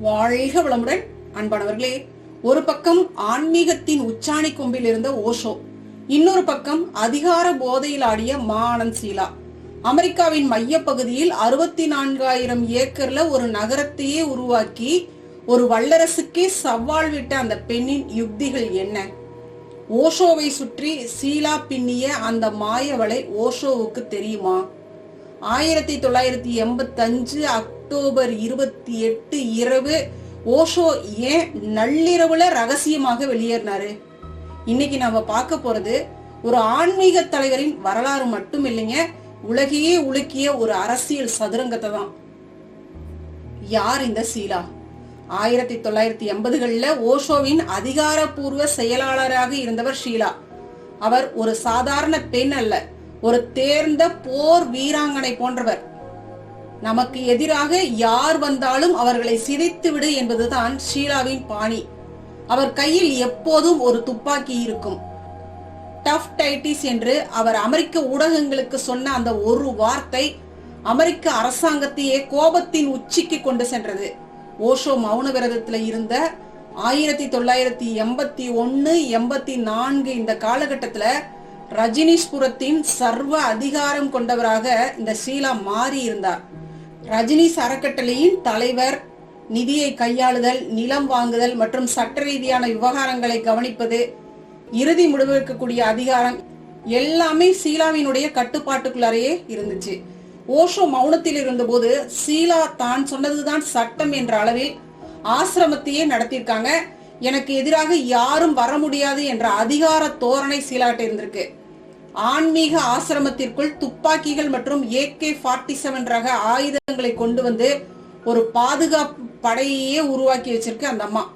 வாழ்க வளமுடன். அன்பானவர்களே ஒரு பக்கம் ஆன்மீகத்தின் உச்சாணி கொம்பில் இருந்த ஓஷோ இன்னொரு பக்கம் அதிகார போதையில் ஆடிய மா ஆனந்த் சீலா. அமெரிக்காவின் மையப்பகுதியில் அறுபத்தி நான்காயிரம் ஏக்கர்ல ஒரு நகரத்தையே உருவாக்கி ஒரு வல்லரசுக்கே சவால் விட்ட அந்த பெண்ணின் யுக்திகள் என்ன? ஓஷோவை சுற்றி சீலா பின்னிய அந்த மாயவளை ஓஷோவுக்கு தெரியுமா? ஆயிரத்தி தொள்ளாயிரத்தி எண்பத்தஞ்சு அக்டோபர் இருபத்தி எட்டு இரவு ஓஷோ ஏன் நள்ளிரவுல ரகசியமாக வெளியேறினாரு? இன்னைக்கு நாம பார்க்க போறது ஒரு ஆன்மீக தலைவரின் வரலாறு மட்டும் இல்லைங்க உலகையே உலுக்கிய ஒரு அரசியல் சதுரங்கத்தை தான். யார் இந்த சீலா? ஆயிரத்தி தொள்ளாயிரத்தி எண்பதுகள்ல ஓஷோவின் அதிகாரப்பூர்வ செயலாளராக இருந்தவர் ஷீலா. அவர் ஒரு சாதாரண பெண் அல்ல ஒரு தேர்ந்த போர் வீராங்கனை போன்றவர். நமக்கு எதிராக யார் வந்தாலும் அவர்களை சிதைத்து விடு என்பதுதான் ஷீலாவின் பாணி. அவர் கையில் எப்போதும் ஒரு துப்பாக்கி இருக்கும். டஃப் டைட்டிஸ் என்று அவர் அமெரிக்க ஊடகங்களுக்கு சொன்ன அந்த ஒரு வார்த்தை அமெரிக்க அரசாங்கத்தையே கோபத்தின் உச்சிக்கு கொண்டு சென்றது. ஓஷோ மௌன விரதத்தில் இருந்த ஆயிரத்தி தொள்ளாயிரத்தி எண்பத்தி ஒன்று எண்பத்தி நான்கு இந்த காலகட்டத்தில் ரஜினிஷ்புரத்தின் சர்வ அதிகாரம் கொண்டவராக இந்த ஷீலா மாறி இருந்தார் ரஜினிஸ் அறக்கட்டளையின் தலைவர் நிதியை கையாளுதல் நிலம் வாங்குதல் மற்றும் சட்ட ரீதியான விவகாரங்களை கவனிப்பது இறுதி முடிவெடுக்கக்கூடிய அதிகாரம் எல்லாமே சீலாவினுடைய கட்டுப்பாட்டுக்குள்ளாரையே இருந்துச்சு. ஓஷோ மௌனத்தில் இருந்தபோது சீலா தான் சொன்னதுதான் சட்டம் என்ற அளவில் ஆசிரமத்தையே நடத்தியிருக்காங்க. எனக்கு எதிராக யாரும் வர முடியாது என்ற அதிகார தோரணை சீலாட்ட இருந்திருக்கு. ஆன்மீக ஆசிரமத்திற்குள் துப்பாக்கிகள் மற்றும் ஏகே ஃபார்ட்டி செவன் ரக ஆயுதங்களை கொண்டு வந்து ஒரு பாதுகாப்பு படையையே உருவாக்கி வச்சிருக்கு அந்த அம்மா.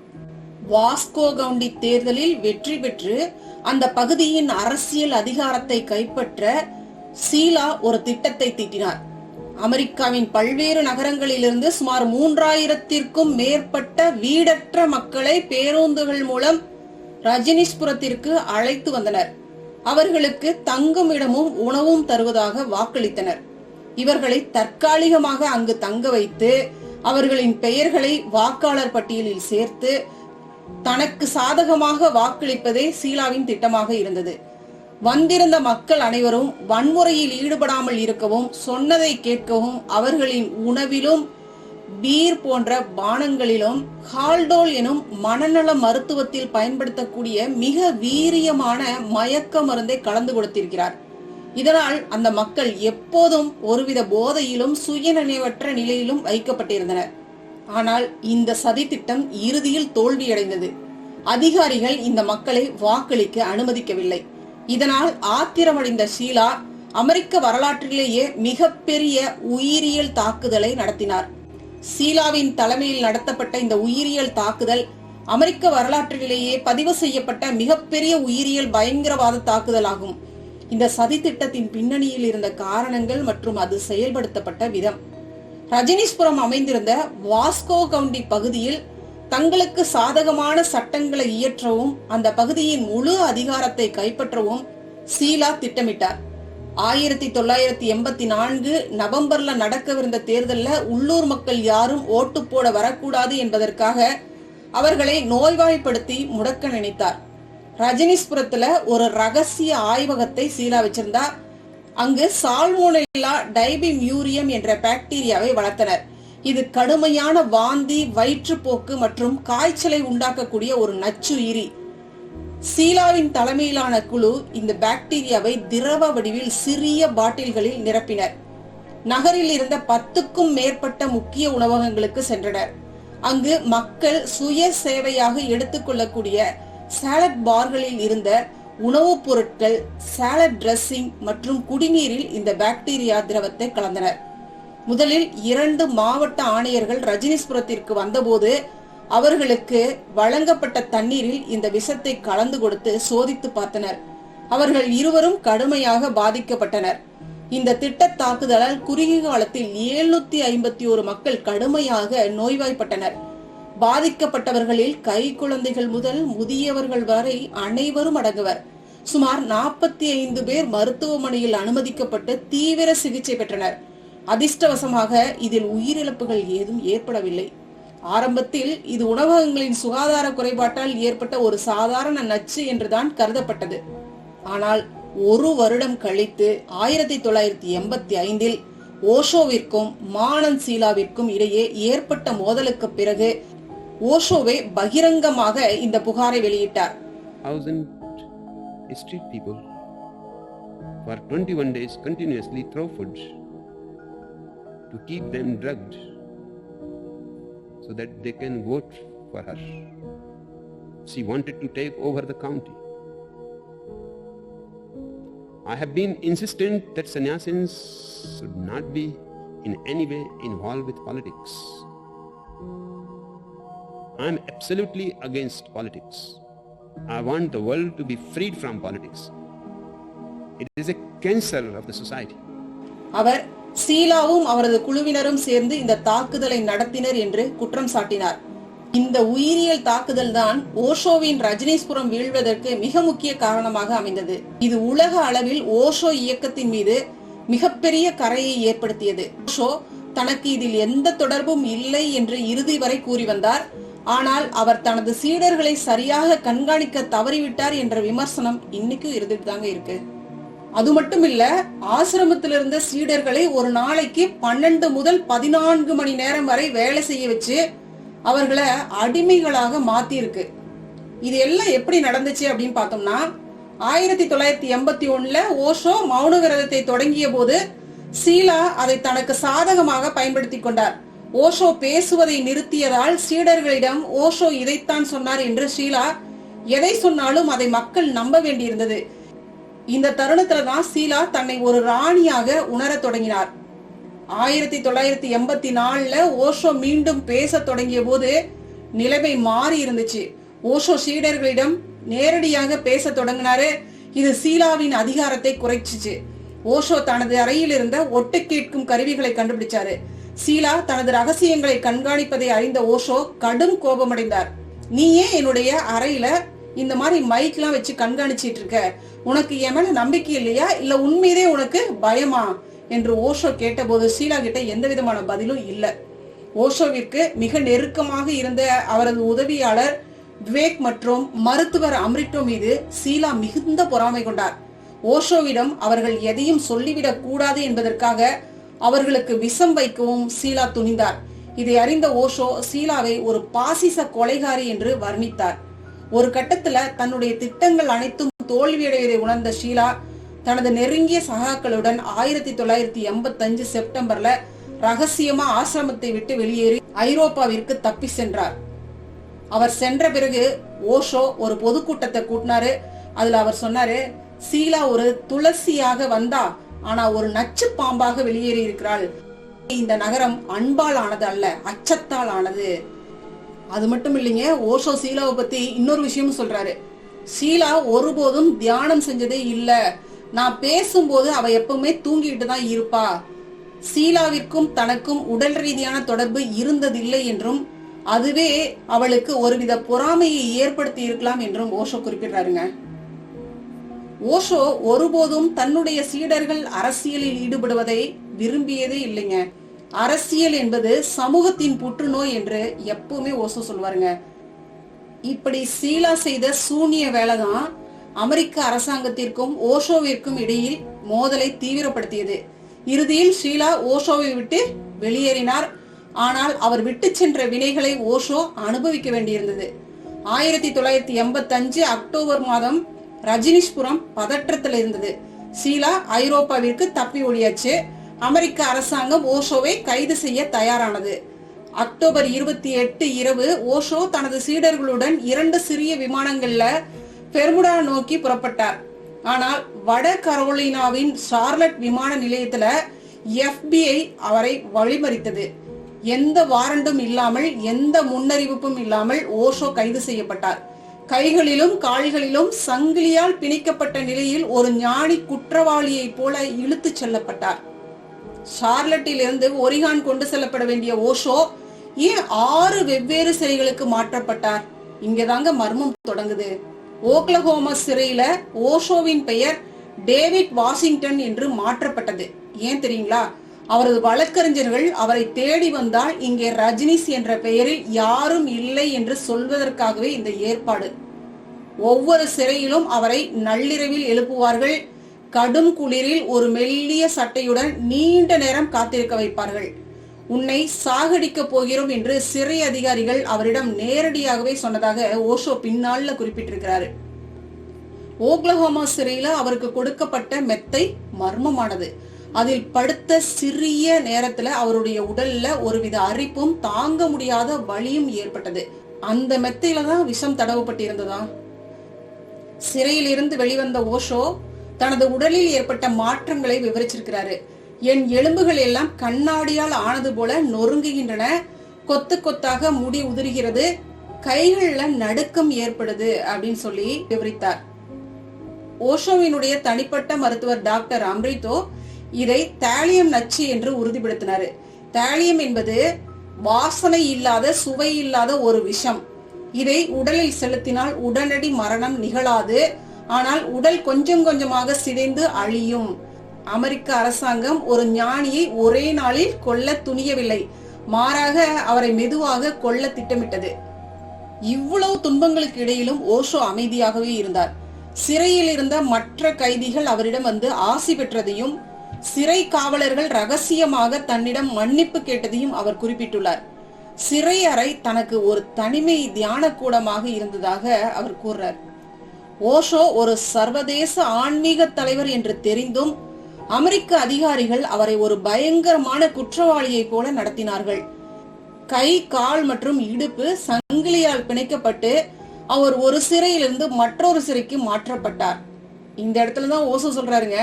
வாஸ்கோ கவுண்டி தேர்தலில் வெற்றி பெற்று அந்த பகுதியின் அரசியல் அதிகாரத்தை கைப்பற்ற சீலா ஒரு திட்டத்தை தீட்டினார். அமெரிக்காவின் பல்வேறு நகரங்களிலிருந்து சுமார் மூன்றாயிரத்திற்கும் மேற்பட்ட வீடற்ற மக்களை பேருந்துகள் மூலம் ரஜினிஷ்புரத்திற்கு அழைத்து வந்தனர். அவர்களுக்கு தங்கும் இடமும் உணவும் தருவதாக வாக்களித்தனர். இவர்களை தற்காலிகமாக அங்கு தங்க வைத்து அவர்களின் பெயர்களை வாக்காளர் பட்டியலில் சேர்த்து தனக்கு சாதகமாக வாக்களிப்பதே சீலாவின் திட்டமாக இருந்தது. வந்திருந்த மக்கள் அனைவரும் வன்முறையில் ஈடுபடாமல் இருக்கவும் சொன்னதை கேட்கவும் அவர்களின் உணவிலும் பீர் போன்ற பானங்களிலும் ஹால்டோல் எனும் மனநல மருத்துவத்தில் பயன்படுத்தக்கூடிய மிக வீரியமான மயக்க மருந்தை கலந்து கொடுத்திருக்கிறார். இதனால் அந்த மக்கள் எப்போதும் ஒருவித போதையிலும் சுயநினைவற்ற நிலையிலும் வைக்கப்பட்டிருந்தனர். ஆனால் இந்த சதித்திட்டம் இறுதியில் தோல்வியடைந்தது. அதிகாரிகள் இந்த மக்களை வாக்களிக்க அனுமதிக்கவில்லை. இதனால் ஆத்திரமடைந்த ஷீலா அமெரிக்க வரலாற்றிலேயே மிகப்பெரிய உயிரியல் தாக்குதலை நடத்தினார். சீலாவின் தலைமையில் நடத்தப்பட்ட இந்த உயிரியல் தாக்குதல் அமெரிக்க வரலாற்றிலேயே பதிவு செய்யப்பட்ட மிகப்பெரிய உயிரியல் பயங்கரவாத தாக்குதல் ஆகும் இந்த சதி திட்டத்தின் பின்னணியில் இருந்த காரணங்கள் மற்றும் அது செயல்படுத்தப்பட்ட விதம். ரஜினிஸ்புரம் அமைந்திருந்த வாஸ்கோ கவுண்டி பகுதியில் தங்களுக்கு சாதகமான சட்டங்களை இயற்றவும் அந்த பகுதியின் முழு அதிகாரத்தை கைப்பற்றவும் சீலா திட்டமிட்டார். ஆயிரத்தி தொள்ளாயிரத்தி எண்பத்தி நான்கு நவம்பர்ல நடக்கவிருந்த தேர்தலில் உள்ளூர் மக்கள் யாரும் ஓட்டு போட வரக்கூடாது என்பதற்காக அவர்களை நோய்வாய்ப்படுத்தி முடக்க நினைத்தார். ரஜினிஸ்புரத்துல ஒரு ரகசிய ஆய்வகத்தை சீலா வச்சிருந்தா அங்கு சால்மோனெல்லா டைபி மியூரியம் என்ற பாக்டீரியாவை வளர்த்தனர். இது கடுமையான வாந்தி வயிற்றுப்போக்கு மற்றும் காய்ச்சலை உண்டாக்கக்கூடிய ஒரு நச்சுயிரி. சீலாவின் தலைமையிலான குழு இந்த பாக்டீரியாவை திரவ வடிவில் சிறிய பாட்டில்களில் நிரப்பினர். நகரில் இருந்த பத்துக்கும் மேற்பட்ட முக்கிய உணவகங்களுக்கு சென்றனர். அங்கு மக்கள் சுய சேவையாக எடுத்துக்கொள்ளக்கூடிய சாலட் பார்களில் இருந்த உணவுப் பொருட்கள் சாலட் ட்ரெஸ்ஸிங் மற்றும் குடிநீரில் இந்த பாக்டீரியா திரவத்தை கலந்தனர். முதலில் இரண்டு மாவட்ட ஆணையர்கள் ரஜினிஸ்புரத்திற்கு வந்தபோது அவர்களுக்கு வழங்கப்பட்ட தண்ணீரில் இந்த விஷத்தை கலந்து கொடுத்து சோதித்து பார்த்தனர். அவர்கள் இருவரும் கடுமையாக பாதிக்கப்பட்டனர். இந்த திட்ட தாக்குதலால் குறுகிய காலத்தில் எழுநூத்தி ஐம்பத்தி ஒரு மக்கள் கடுமையாக நோய்வாய்ப்பட்டனர். பாதிக்கப்பட்டவர்களில் கை குழந்தைகள் முதல் முதியவர்கள் வரை அனைவரும் அடங்குவர். சுமார் நாற்பத்தி ஐந்து பேர் மருத்துவமனையில் அனுமதிக்கப்பட்டு தீவிர சிகிச்சை பெற்றனர். அதிர்ஷ்டவசமாக இதில் உயிரிழப்புகள் ஏதும் ஏற்படவில்லை. ஆரம்பத்தில் இது உணவகங்களின் சுகாதார குறைபாட்டால் ஏற்பட்ட ஒரு சாதாரண நச்சு என்றுதான் கருதப்பட்டது. ஆனால் ஒரு வருடம் கழித்து ஆயிரத்தி தொள்ளாயிரத்தி எண்பத்தி ஐந்தில் ஓஷோவிற்கும் மானந்த் சீலாவிற்கும் இடையே ஏற்பட்ட மோதலுக்கு பிறகு ஓஷோவே பகிரங்கமாக இந்த புகாரை வெளியிட்டார். street people for 21 days continuously throw food to keep them drugged. so that they can vote for her. She wanted to take over the county. I have been insistent that sannyasins should not be in any way involved with politics. I am absolutely against politics. I want the world to be freed from politics. It is a cancer of the society. அவர் சீலாவும் அவரது குழுவினரும் சேர்ந்து இந்த தாக்குதலை நடத்தினர் என்று குற்றம் சாட்டினார். இந்த உயிரியல் தாக்குதல் தான் ஓஷோவின் ரஜினீஸ்புரம் வீழ்வதற்கு மிக முக்கிய காரணமாக அமைந்தது. இது உலக அளவில் ஓஷோ இயக்கத்தின் மீது மிகப்பெரிய கரையை ஏற்படுத்தியது. ஓஷோ தனக்கு இதில் எந்த தொடர்பும் இல்லை என்று இறுதி வரை கூறி வந்தார். ஆனால் அவர் தனது சீடர்களை சரியாக கண்காணிக்க தவறிவிட்டார் என்ற விமர்சனம் இன்னைக்கும் இருந்துட்டு தாங்க இருக்கு. அது மட்டும் இல்ல ஆசிரமத்தில் இருந்த சீடர்களை ஒரு நாளைக்கு பன்னெண்டு முதல் பதினான்கு மணி நேரம் வரை வேலை செய்ய வச்சு அவர்களை அடிமைகளாக மாத்தி இருக்கு இது எல்லாம் எப்படி நடந்துச்சு அப்படின்னு பார்த்தோம்னா ஆயிரத்தி தொள்ளாயிரத்தி எண்பத்தி ஒண்ணுல ஓஷோ மௌன விரதத்தை தொடங்கிய போது சீலா அதை தனக்கு சாதகமாக பயன்படுத்தி கொண்டார். ஓஷோ பேசுவதை நிறுத்தியதால் சீடர்களிடம் ஓஷோ இதைத்தான் சொன்னார் என்று ஷீலா எதை சொன்னாலும் அதை மக்கள் நம்ப வேண்டியிருந்தது. இந்த தருணத்துல தான் சீலா தன்னை ஒரு ராணியாக உணரத் தொடங்கினார். ஆயிரத்தி தொள்ளாயிரத்தி எண்பத்தி நாலுல ஓஷோ மீண்டும் பேசத் தொடங்கிய போது நிலைமை மாறி இருந்துச்சு. ஓஷோ சீடர்களிடம் நேரடியாக பேசத் தொடங்கினாரு. இது சீலாவின் அதிகாரத்தை குறைச்சிச்சு. ஓஷோ தனது அறையில் இருந்த ஒட்டு கேட்கும் கருவிகளை கண்டுபிடிச்சாரு. சீலா தனது ரகசியங்களை கண்காணிப்பதை அறிந்த ஓஷோ கடும் கோபமடைந்தார். நீ ஏன் என்னுடைய அறையில இந்த மாதிரி மைக்லாம் வச்சு கண்காணிச்சிட்டு இருக்க உனக்கு என் மேல நம்பிக்கை இல்லையா? இல்ல உண்மையிலே உனக்கு பயமா? என்று ஓஷோ கேட்டபோது ஷீலா கிட்ட எந்த விதமான பதிலும் இல்லை. ஓஷோவிற்கு மிக நெருக்கமாக இருந்த அவரது உதவியாளர் விவேக் மற்றும் மருத்துவர் அம்ரிட்டோ மீது சீலா மிகுந்த பொறாமை கொண்டார். ஓஷோவிடம் அவர்கள் எதையும் சொல்லிவிடக் கூடாது என்பதற்காக அவர்களுக்கு விஷம் வைக்கவும் சீலா துணிந்தார். இதை அறிந்த ஓஷோ சீலாவை ஒரு பாசிச கொலைகாரி என்று வர்ணித்தார். ஒரு கட்டத்துல தன்னுடைய திட்டங்கள் அனைத்தும் தோல்வியடைவதை உணர்ந்த ஷீலா தனது நெருங்கிய சகாக்களுடன் ஆயிரத்தி தொள்ளாயிரத்தி எண்பத்தஞ்சு செப்டம்பர்ல ரகசியமா ஆசிரமத்தை விட்டு வெளியேறி ஐரோப்பாவிற்கு தப்பி சென்றார். அவர் சென்ற பிறகு ஓஷோ ஒரு பொதுக்கூட்டத்தை கூட்டினாரு. அதுல அவர் சொன்னாரு சீலா ஒரு துளசியாக வந்தா ஆனா ஒரு நச்சு பாம்பாக வெளியேறி இருக்கிறாள். இந்த நகரம் அன்பால் ஆனது அல்ல அச்சத்தால் ஆனது. அது மட்டும் இல்லைங்க ஓஷோ சீலாவை பத்தி இன்னொரு விஷயமும் சொல்றாரு. சீலா ஒருபோதும் தியானம் செஞ்சதே இல்ல. நான் பேசும்போது அவ எப்பவுமே தூங்கிட்டு தான் இருப்பா. சீலாவிற்கும் தனக்கும் உடல் ரீதியான தொடர்பு இருந்ததில்லை என்றும் அதுவே அவளுக்கு ஒருவித பொறாமையை ஏற்படுத்தி இருக்கலாம் என்றும் ஓஷோ குறிப்பிடுறாருங்க. ஓஷோ ஒருபோதும் தன்னுடைய சீடர்கள் அரசியலில் ஈடுபடுவதை விரும்பியதே இல்லைங்க. அரசியல் என்பது சமூகத்தின் புற்றுநோய் என்று எப்பவுமே ஓஷோ சொல்லுவாருங்க இப்படி சீலா செய்த சூனிய வேலைதான் அமெரிக்க அரசாங்கத்திற்கும் ஓஷோவிற்கும் இடையில் மோதலை தீவிரப்படுத்தியது. இறுதியில் ஷீலா ஓஷோவை விட்டு வெளியேறினார். ஆனால் அவர் விட்டு சென்ற வினைகளை ஓஷோ அனுபவிக்க வேண்டியிருந்தது. ஆயிரத்தி தொள்ளாயிரத்தி எண்பத்தஞ்சு அக்டோபர் மாதம் ரஜினிஷ்புரம் பதற்றத்தில் இருந்தது ஷீலா ஐரோப்பாவிற்கு தப்பி ஓடியாச்சு. அமெரிக்க அரசாங்கம் ஓஷோவை கைது செய்ய தயாரானது. அக்டோபர் இருபத்தி எட்டு இரவு ஓஷோ தனது சீடர்களுடன் இரண்டு சிறிய விமானங்கள்ல பெர்முடா நோக்கி புறப்பட்டார். ஆனால் வட கரோலினாவின் சார்லட் விமான நிலையத்துல எஃபிஐ அவரை வழிமறித்தது. எந்த வாரண்டும் இல்லாமல் எந்த முன்னறிவிப்பும் இல்லாமல் ஓஷோ கைது செய்யப்பட்டார். கைகளிலும் கால்களிலும் சங்கிலியால் பிணைக்கப்பட்ட நிலையில் ஒரு ஞானி குற்றவாளியைப் போல இழுத்துச் செல்லப்பட்டார். ஷார்லட்டில் இருந்து ஒரிகான் கொண்டு செல்லப்பட வேண்டிய ஓஷோ ஏன் ஆறு வெவ்வேறு சிறைகளுக்கு மாற்றப்பட்டார்? இங்கதாங்க மர்மம் தொடங்குது. ஓக்லஹோமா சிறையில ஓஷோவின் பெயர் டேவிட் வாஷிங்டன் என்று மாற்றப்பட்டது. ஏன் தெரியுங்களா? அவரது வழக்கறிஞர்கள் அவரை தேடி வந்தால் இங்கே ரஜினிஸ் என்ற பெயரில் யாரும் இல்லை என்று சொல்வதற்காகவே இந்த ஏற்பாடு. ஒவ்வொரு சிறையிலும் அவரை நள்ளிரவில் எழுப்புவார்கள். கடும் குளிரில் ஒரு மெல்லிய சட்டையுடன் நீண்ட நேரம் காத்திருக்க வைப்பார்கள். உன்னை சாகடிக்க போகிறோம் என்று சிறை அதிகாரிகள் அவரிடம் நேரடியாகவே சொன்னதாக ஓஷோ பின்னால குறிப்பிட்டிருக்கிறாரு. ஓக்லஹோமா சிறையில அவருக்கு கொடுக்கப்பட்ட மெத்தை மர்மமானது. அதில் படுத்த சிறிய நேரத்துல அவருடைய உடல்ல ஒருவித அரிப்பும் தாங்க முடியாத வலியும் ஏற்பட்டது. அந்த மெத்தையில தான் விஷம் தடவப்பட்டிருந்ததா? சிறையிலிருந்து வெளிவந்த ஓஷோ தனது உடலில் ஏற்பட்ட மாற்றங்களை விவரிச்சிருக்கிறாரு. என் எலும்புகள் எல்லாம் கண்ணாடியால் ஆனது போல நொறுங்குகின்றன. கொத்து கொத்தாக முடி உதிர்கிறது. கைகள்ல நடுக்கம் ஏற்படுது அப்படின்னு சொல்லி விவரித்தார். ஓஷோவினுடைய தனிப்பட்ட மருத்துவர் டாக்டர் அம்ரிதோ இதை தாலியம் நச்சு என்று உறுதிப்படுத்தினாரு. தாலியம் என்பது வாசனை இல்லாத சுவை இல்லாத ஒரு விஷம். இதை உடலில் செலுத்தினால் உடனடி மரணம் நிகழாது. ஆனால் உடல் கொஞ்சம் கொஞ்சமாக சிதைந்து அழியும். அமெரிக்க அரசாங்கம் ஒரு ஞானியை ஒரே நாளில் கொல்ல துணியவில்லை. மாறாக அவரை மெதுவாக கொல்ல திட்டமிட்டது. இவ்வளவு துன்பங்களுக்கு இடையிலும் ஓஷோ அமைதியாகவே இருந்தார். சிறையில் இருந்த மற்ற கைதிகள் அவரிடம் வந்து ஆசி பெற்றதையும் சிறை காவலர்கள் ரகசியமாக தன்னிடம் மன்னிப்பு கேட்டதையும் அவர் குறிப்பிட்டுள்ளார். சிறை அறை தனக்கு ஒரு தனிமை தியான கூடமாக இருந்ததாக அவர் கூறுறார். ஓஷோ ஒரு சர்வதேச ஆன்மீக தலைவர் என்று தெரிந்தும் அமெரிக்க அதிகாரிகள் அவரை ஒரு பயங்கரமான குற்றவாளியை போல நடத்தினார்கள். கை கால் மற்றும் இடுப்பு சங்கிலியால் பிணைக்கப்பட்டு அவர் ஒரு சிறையிலிருந்து மற்றொரு சிறைக்கு மாற்றப்பட்டார். இந்த இடத்துல தான் ஓசோ சொல்றாருங்க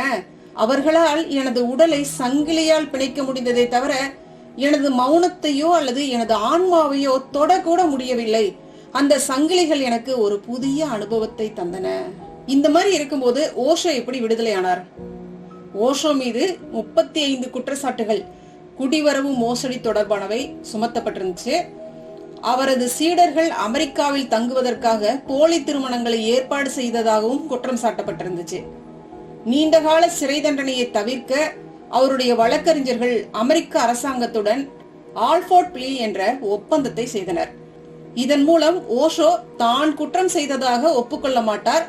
அவர்களால் எனது உடலை சங்கிலியால் பிணைக்க முடிந்ததை தவிர எனது மௌனத்தையோ அல்லது எனது ஆன்மாவையோ தொடக்கூட முடியவில்லை. அந்த சங்கிலிகள் எனக்கு ஒரு புதிய அனுபவத்தை தந்தன. இந்த மாதிரி இருக்கும்போது ஓஷோ எப்படி விடுதலையானார்? ஓஷோ மீது முப்பத்தி ஐந்து குற்றச்சாட்டுகள் குடிவரவு மோசடி தொடர்பானவை சுமத்தப்பட்டிருந்துச்சு. அவரது சீடர்கள் அமெரிக்காவில் தங்குவதற்காக போலி திருமணங்களை ஏற்பாடு செய்ததாகவும் குற்றம் சாட்டப்பட்டிருந்துச்சு. நீண்டகால சிறை தண்டனையை தவிர்க்க அவருடைய வழக்கறிஞர்கள் அமெரிக்க அரசாங்கத்துடன் ஆல்போர்ட் பிளி என்ற ஒப்பந்தத்தை செய்தனர். இதன் மூலம் ஓஷோ தான் குற்றம் செய்ததாக ஒப்புக்கொள்ள மாட்டார்.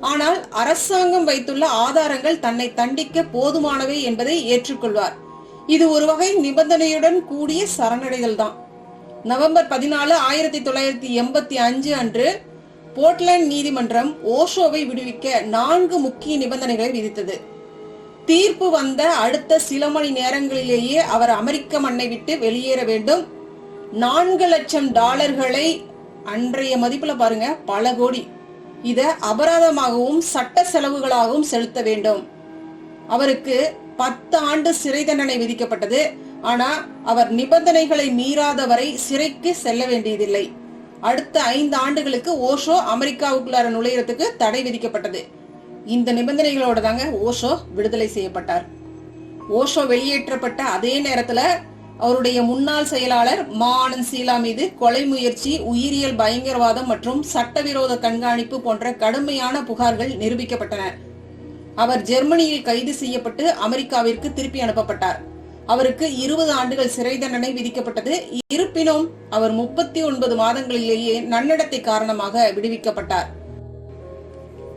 ஆனால் அரசாங்கம் வைத்துள்ள ஆதாரங்கள் தன்னை தண்டிக்க போதுமானவை என்பதை ஏற்றுக்கொள்வார். இது ஒரு வகை நிபந்தனையுடன் கூடிய சரணடைதல் தான் நவம்பர் பதினாலு ஆயிரத்தி தொள்ளாயிரத்தி எண்பத்தி அஞ்சு அன்று போர்ட்லேண்ட் நீதிமன்றம் ஓஷோவை விடுவிக்க நான்கு முக்கிய நிபந்தனைகளை விதித்தது. தீர்ப்பு வந்த அடுத்த சில மணி நேரங்களிலேயே அவர் அமெரிக்க மண்ணை விட்டு வெளியேற வேண்டும். நான்கு லட்சம் டாலர்களை அன்றைய மதிப்புல பாருங்க பல கோடி. இத அபராதமாகவும் சட்ட செலவுகளாகவும் செலுத்த வேண்டும். அவருக்கு பத்து ஆண்டு சிறை தண்டனை விதிக்கப்பட்டது. ஆனா அவர் நிபந்தனைகளை மீறாதவரை சிறைக்கு செல்ல வேண்டியதில்லை. அடுத்த ஐந்து ஆண்டுகளுக்கு ஓஷோ அமெரிக்காவுக்குள்ளார நுழையறதுக்கு தடை விதிக்கப்பட்டது. இந்த நிபந்தனைகளோட தாங்க ஓஷோ விடுதலை செய்யப்பட்டார். ஓஷோ வெளியேற்றப்பட்ட அதே நேரத்துல அவருடைய முன்னாள் செயலாளர் மா ஆனந்த் சீலா மீது கொலை முயற்சி உயிரியல் பயங்கரவாதம் மற்றும் சட்டவிரோத கண்காணிப்பு போன்ற கடுமையான புகார்கள் நிரூபிக்கப்பட்டன. அவர் ஜெர்மனியில் கைது செய்யப்பட்டு அமெரிக்காவிற்கு திருப்பி அனுப்பப்பட்டார். அவருக்கு இருபது ஆண்டுகள் சிறை தண்டனை விதிக்கப்பட்டது. இருப்பினும் அவர் முப்பத்தி ஒன்பது மாதங்களிலேயே நன்னடத்தை காரணமாக விடுவிக்கப்பட்டார்.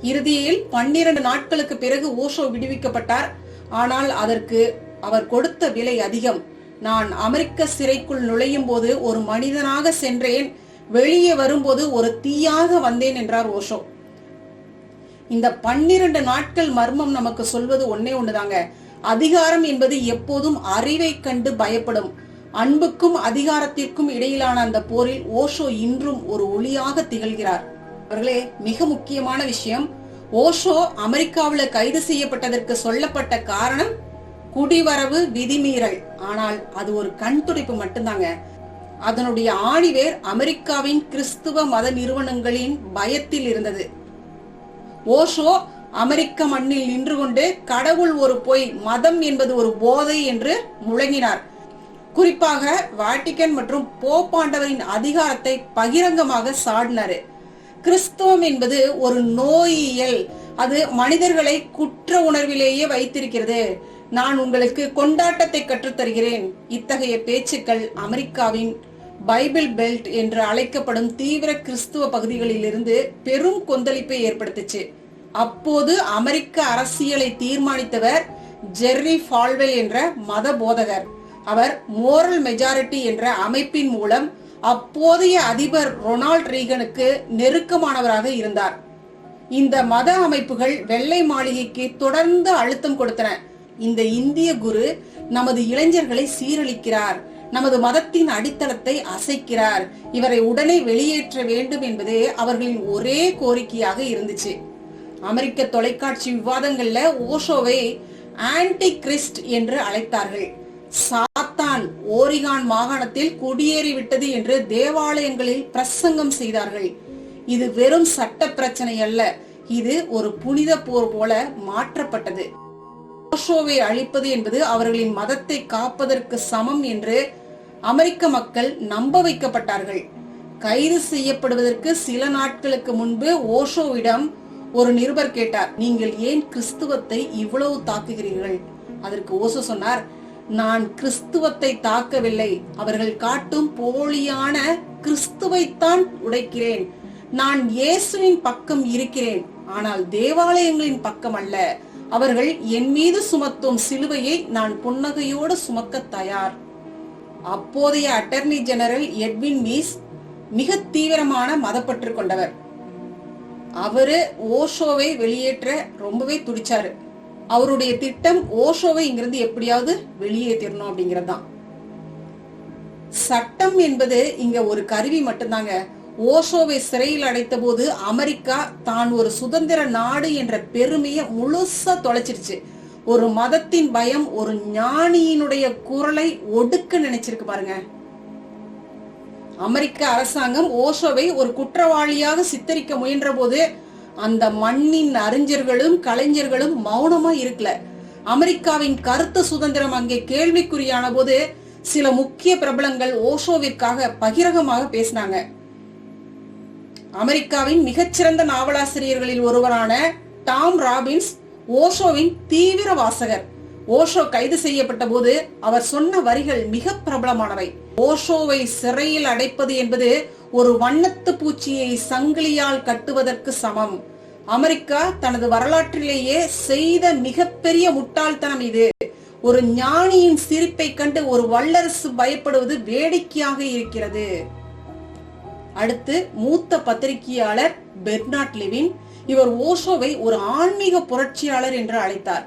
இறுதியில் பன்னிரண்டு நாட்களுக்கு பிறகு ஓஷோ விடுவிக்கப்பட்டார். ஆனால் அதற்கு அவர் கொடுத்த விலை அதிகம். நான் அமெரிக்க சிறைக்குள் நுழையும் போது ஒரு மனிதனாக சென்றேன். வெளியே வரும்போது ஒரு தீயாக வந்தேன் என்றார் ஓஷோ. இந்த பன்னிரண்டு நாட்கள் மர்மம் நமக்கு சொல்வது ஒன்னே ஒண்ணுதாங்க அதிகாரம் என்பது எப்போதும் அறிவை கண்டு பயப்படும். அன்புக்கும் அதிகாரத்திற்கும் இடையிலான அந்த போரில் ஓஷோ இன்றும் ஒரு ஒளியாக திகழ்கிறார். அவர்களே மிக முக்கியமான விஷயம். ஓஷோ அமெரிக்காவில் கைது செய்யப்பட்டதற்கு சொல்லப்பட்ட காரணம் குடிவரவு விதிமீறல். ஆனால் அது ஒரு கண் துடைப்பு மட்டும்தாங்க. அதனுடைய ஆணிவேர் அமெரிக்காவின் கிறிஸ்துவ மத நிறுவனங்களின் பயத்தில் இருந்தது. ஓஷோ அமெரிக்க மண்ணில் நின்று கொண்டு கடவுள் ஒரு பொய் மதம் என்பது ஒரு போதை என்று முழங்கினார். குறிப்பாக வாட்டிக்கன் மற்றும் போப்பாண்டவரின் அதிகாரத்தை பகிரங்கமாக சாடினாரு. கிறிஸ்தவம் என்பது ஒரு நோயியல். அது மனிதர்களை குற்ற உணர்விலேயே வைத்திருக்கிறது. நான் உங்களுக்கு கொண்டாட்டத்தை கற்றுத்தருகிறேன். இத்தகைய பேச்சுக்கள் அமெரிக்காவின் பைபிள் பெல்ட் என்று அழைக்கப்படும் தீவிர கிறிஸ்துவ பகுதிகளிலிருந்து பெரும் கொந்தளிப்பை ஏற்படுத்துச்சு. அப்போது அமெரிக்க அரசியலை தீர்மானித்தவர் ஜெர்ரி ஃபால்வே என்ற மத போதகர். அவர் மோரல் மெஜாரிட்டி என்ற அமைப்பின் மூலம் அப்போதைய அதிபர் ரொனால்ட் ரீகனுக்கு நெருக்கமானவராக இருந்தார். இந்த மத அமைப்புகள் வெள்ளை மாளிகைக்கு தொடர்ந்து அழுத்தம் கொடுத்தன. இந்த இந்திய குரு நமது இளைஞர்களை சீரழிக்கிறார். நமது மதத்தின் அடித்தளத்தை அசைக்கிறார். இவரை உடனே வெளியேற்ற வேண்டும் என்பதே அவர்களின் ஒரே கோரிக்கையாக இருந்துச்சு. அமெரிக்க தொலைக்காட்சி விவாதங்கள்ல ஓஷோவை ஆன்டி கிறிஸ்ட் என்று அழைத்தார்கள். சாத்தான் ஓரிகான் மாகாணத்தில் குடியேறிவிட்டது என்று தேவாலயங்களில் பிரசங்கம் செய்தார்கள். இது வெறும் சட்ட பிரச்சனை அல்ல. இது ஒரு புனித போர் போல மாற்றப்பட்டது. ஓஷோவை அழிப்பது என்பது அவர்களின் மதத்தை காப்பதற்கு சமம் என்று அமெரிக்க மக்கள் நம்ப வைக்கப்பட்டார்கள். கைது செய்யப்படுவதற்கு சில நாட்களுக்கு முன்பு ஓஷோவிடம் ஒரு நிருபர் கேட்டார் நீங்கள் ஏன் கிறிஸ்துவத்தை இவ்வளவு தாக்குகிறீர்கள்? அதற்கு ஓசோ சொன்னார் நான் கிறிஸ்துவத்தை தாக்கவில்லை. அவர்கள் காட்டும் போலியான கிறிஸ்துவைத்தான் உடைக்கிறேன். நான் இயேசுவின் பக்கம் இருக்கிறேன். ஆனால் தேவாலயங்களின் பக்கம் அல்ல. அவர்கள் என் மீது சுமத்தும் சிலுவையை நான் புன்னகையோடு சுமக்க தயார். அப்போதைய அட்டர்னி ஜெனரல் எட்வின் மீஸ் மிக தீவிரமான மதப்பற்று கொண்டவர். அவரு ஓஷோவை வெளியேற்ற ரொம்பவே துடிச்சாரு. அவருடைய திட்டம் ஓஷோவை இங்கிருந்து எப்படியாவது வெளியேற்றிடணும் அப்படிங்கிறது தான் சட்டம் என்பது இங்க ஒரு கருவி மட்டும்தாங்க. ஓஷோவை சிறையில் அடைத்த போது அமெரிக்கா தான் ஒரு சுதந்திர நாடு என்ற பெருமையை முழுசா தொலைச்சிருச்சு. ஒரு மதத்தின் பயம் ஒரு ஞானியினுடைய குரலை ஒடுக்க நினைச்சிருக்கு பாருங்க. அமெரிக்க அரசாங்கம் ஓஷோவை ஒரு குற்றவாளியாக சித்தரிக்க முயன்ற போது அந்த மண்ணின் அறிஞர்களும் கலைஞர்களும் மௌனமா இருக்கல. அமெரிக்காவின் கருத்து சுதந்திரம் அங்கே கேள்விக்குறியான போது சில முக்கிய பிரபலங்கள் ஓஷோவிற்காக பகிரகமாக பேசினாங்க. அமெரிக்காவின் மிகச்சிறந்த நாவலாசிரியர்களில் ஒருவரான டாம் ராபின்ஸ் ஓஷோவின் தீவிர வாசகர். ஓஷோ கைது செய்யப்பட்ட போது அவர் சொன்ன வரிகள் மிக பிரபலமானவை. ஓஷோவை சிறையில் அடைப்பது என்பது ஒரு வண்ணத்து பூச்சியை சங்கிலியால் கட்டுவதற்கு சமம். அமெரிக்கா தனது வரலாற்றிலேயே செய்த மிகப்பெரிய முட்டாள்தனம் இது. ஒரு ஞானியின் சிரிப்பை கண்டு ஒரு வல்லரசு பயப்படுவது வேடிக்கையாக இருக்கிறது. அடுத்து மூத்த பத்திரிகையாளர் பெர்னாட் லெவின். இவர் ஓஷோவை ஒரு ஆன்மீக புரட்சியாளர் என்று அழைத்தார்.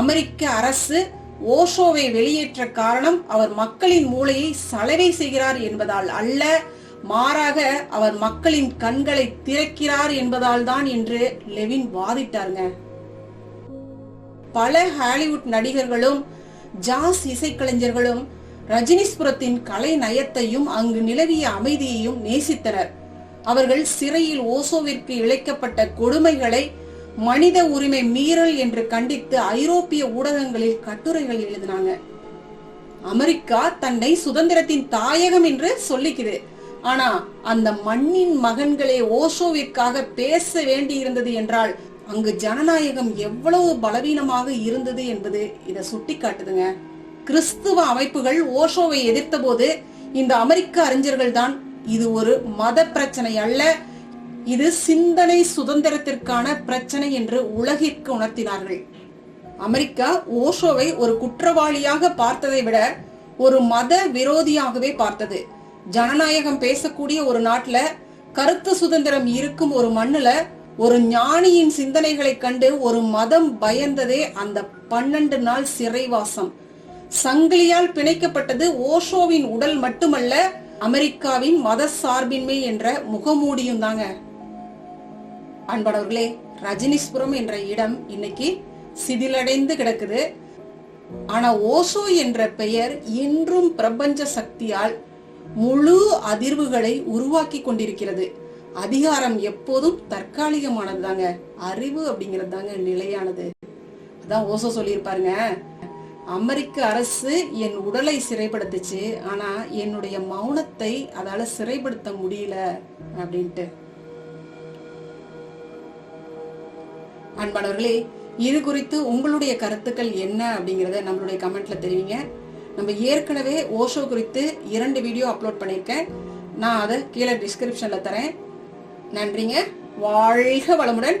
அமெரிக்க அரசு ஓஷோவை வெளியேற்ற காரணம் அவர் மக்களின் மூளையை சலவை செய்கிறார் என்பதால் அல்ல மாறாக அவர் மக்களின் கண்களை திறக்கிறார் என்பதால் தான் என்று லெவின் வாதிட்டாருங்க. பல ஹாலிவுட் நடிகர்களும் ஜாஸ் இசைக்கலைஞர்களும் ரஜினிஸ்புரத்தின் கலை நயத்தையும் அங்கு நிலவிய அமைதியையும் நேசித்தனர். அவர்கள் சிறையில் ஓசோவிற்கு இழைக்கப்பட்ட கொடுமைகளை மனித உரிமை மீறல் என்று கண்டித்து ஐரோப்பிய ஊடகங்களில் கட்டுரைகள் எழுதினாங்க. அமெரிக்கா தன்னை சுதந்திரத்தின் தாயகம் என்று சொல்லிக்குது. ஆனா அந்த மண்ணின் மகன்களே ஓஷோவிற்காக பேச வேண்டியிருந்தது என்றால் அங்கு ஜனநாயகம் எவ்வளவு பலவீனமாக இருந்தது என்பது இதை சுட்டி காட்டுதுங்க கிறிஸ்துவ அமைப்புகள் ஓஷோவை எதிர்த்த போது இந்த அமெரிக்க அறிஞர்கள் தான் இது ஒரு மத பிரச்சனை அல்ல இது சிந்தனை சுதந்திரத்திற்கான பிரச்சனை என்று உலகிற்கு உணர்த்தினார்கள். அமெரிக்கா ஓஷோவை ஒரு குற்றவாளியாக பார்த்ததை விட ஒரு மத விரோதியாகவே பார்த்தது. ஜனநாயகம் பேசக்கூடிய ஒரு நாட்டுல கருத்து சுதந்திரம் இருக்கும் ஒரு மண்ணுல ஒரு ஞானியின் சிந்தனைகளை கண்டு ஒரு மதம் பயந்ததே அந்த பன்னெண்டு நாள் சிறைவாசம். சங்கிலியால் பிணைக்கப்பட்டது ஓஷோவின் உடல் மட்டுமல்ல அமெரிக்காவின் மத சார்பின்மை என்ற முகமூடியும் தாங்க. அன்பானவர்களே ரஜினிஸ்புரம் என்ற இடம் இன்னைக்கு சிதிலடைந்து கிடக்குது. ஆனா ஓசோ என்ற பெயர் இன்றும் பிரபஞ்ச சக்தியால் முழு அதிர்வுகளை உருவாக்கி கொண்டிருக்கிறது. அதிகாரம் எப்போதும் தற்காலிகமானது தாங்க அறிவு அப்படிங்கிறது தாங்க நிலையானது. அதான் ஓசோ சொல்லியிருப்பாருங்க. அமெரிக்க அரசு என் உடலை சிறைப்படுத்துச்சு ஆனா என்னுடைய மௌனத்தை அதால சிறைப்படுத்த முடியல அப்படின்ட்டு. அன்பானவர்களே இது குறித்து உங்களுடைய கருத்துக்கள் என்ன அப்படிங்கறத நம்மளுடைய கமெண்ட்ல தெரிவிங்க. நம்ம ஏற்கனவே ஓஷோ குறித்து இரண்டு வீடியோ அப்லோட் பண்ணியிருக்கேன் நான் அதை கீழே டிஸ்கிரிப்ஷன்ல தரேன். நன்றிங்க. வாழ்க வளமுடன்.